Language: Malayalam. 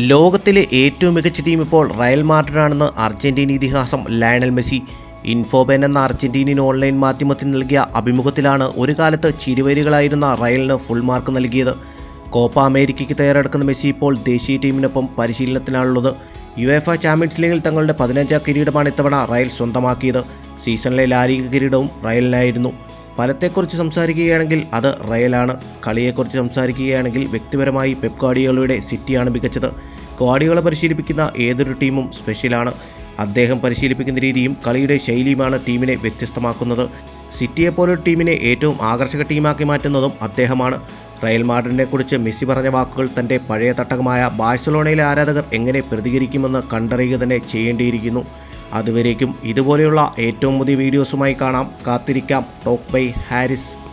ലോകത്തിലെ ഏറ്റവും മികച്ച ടീം ഇപ്പോൾ റയൽ മാഡ്രിഡാണെന്ന് അർജന്റീന ഇതിഹാസം ലയണൽ മെസ്സി. ഇൻഫോബെൻ എന്ന അർജന്റീനിയൻ ഓൺലൈൻ മാധ്യമത്തിന് നൽകിയ അഭിമുഖത്തിലാണ് ഒരു കാലത്ത് ചിരുവരികളായിരുന്ന റയലിന് ഫുൾ മാർക്ക് നൽകിയത്. കോപ്പ അമേരിക്കയ്ക്ക് തയ്യാറെടുക്കുന്ന മെസ്സി ഇപ്പോൾ ദേശീയ ടീമിനൊപ്പം പരിശീലനത്തിലാണുള്ളത്. യു എഫ് ചാമ്പ്യൻസ് ലീഗിൽ തങ്ങളുടെ പതിനഞ്ചാം കിരീടമാണ് ഇത്തവണ റയൽ സ്വന്തമാക്കിയത്. സീസണിലെ ലാലിക കിരീടവും റയലിനായിരുന്നു ഫലത്തെക്കുറിച്ച് സംസാരിക്കുകയാണെങ്കിൽ അത് റയലാണ്. കളിയെക്കുറിച്ച് സംസാരിക്കുകയാണെങ്കിൽ വ്യക്തിപരമായി പെപ് ഗാഡിയോളയുടെ സിറ്റിയാണ് മികച്ചത്. ഗാഡിയോള പരിശീലിപ്പിക്കുന്ന ഏതൊരു ടീമും സ്പെഷ്യലാണ്. അദ്ദേഹം പരിശീലിപ്പിക്കുന്ന രീതിയും കളിയുടെ ശൈലിയുമാണ് ടീമിനെ വ്യത്യസ്തമാക്കുന്നത്. സിറ്റിയെപ്പോലൊരു ടീമിനെ ഏറ്റവും ആകർഷക ടീമാക്കി മാറ്റുന്നതും അദ്ദേഹമാണ്. റയൽ മാഡ്രിഡിനെ മെസ്സി പറഞ്ഞ വാക്കുകൾ തന്റെ പഴയ തട്ടകമായ ബാഴ്സലോണയിലെ ആരാധകർ എങ്ങനെ പ്രതികരിക്കുമെന്ന് കണ്ടറിയുക തന്നെ ചെയ്യേണ്ടിയിരിക്കുന്നു. അതുവരേക്കും ഇതുപോലെയുള്ള ഏറ്റവും പുതിയ വീഡിയോസുമായി കാണാം. കാത്തിരിക്കാം. Talk by Haris.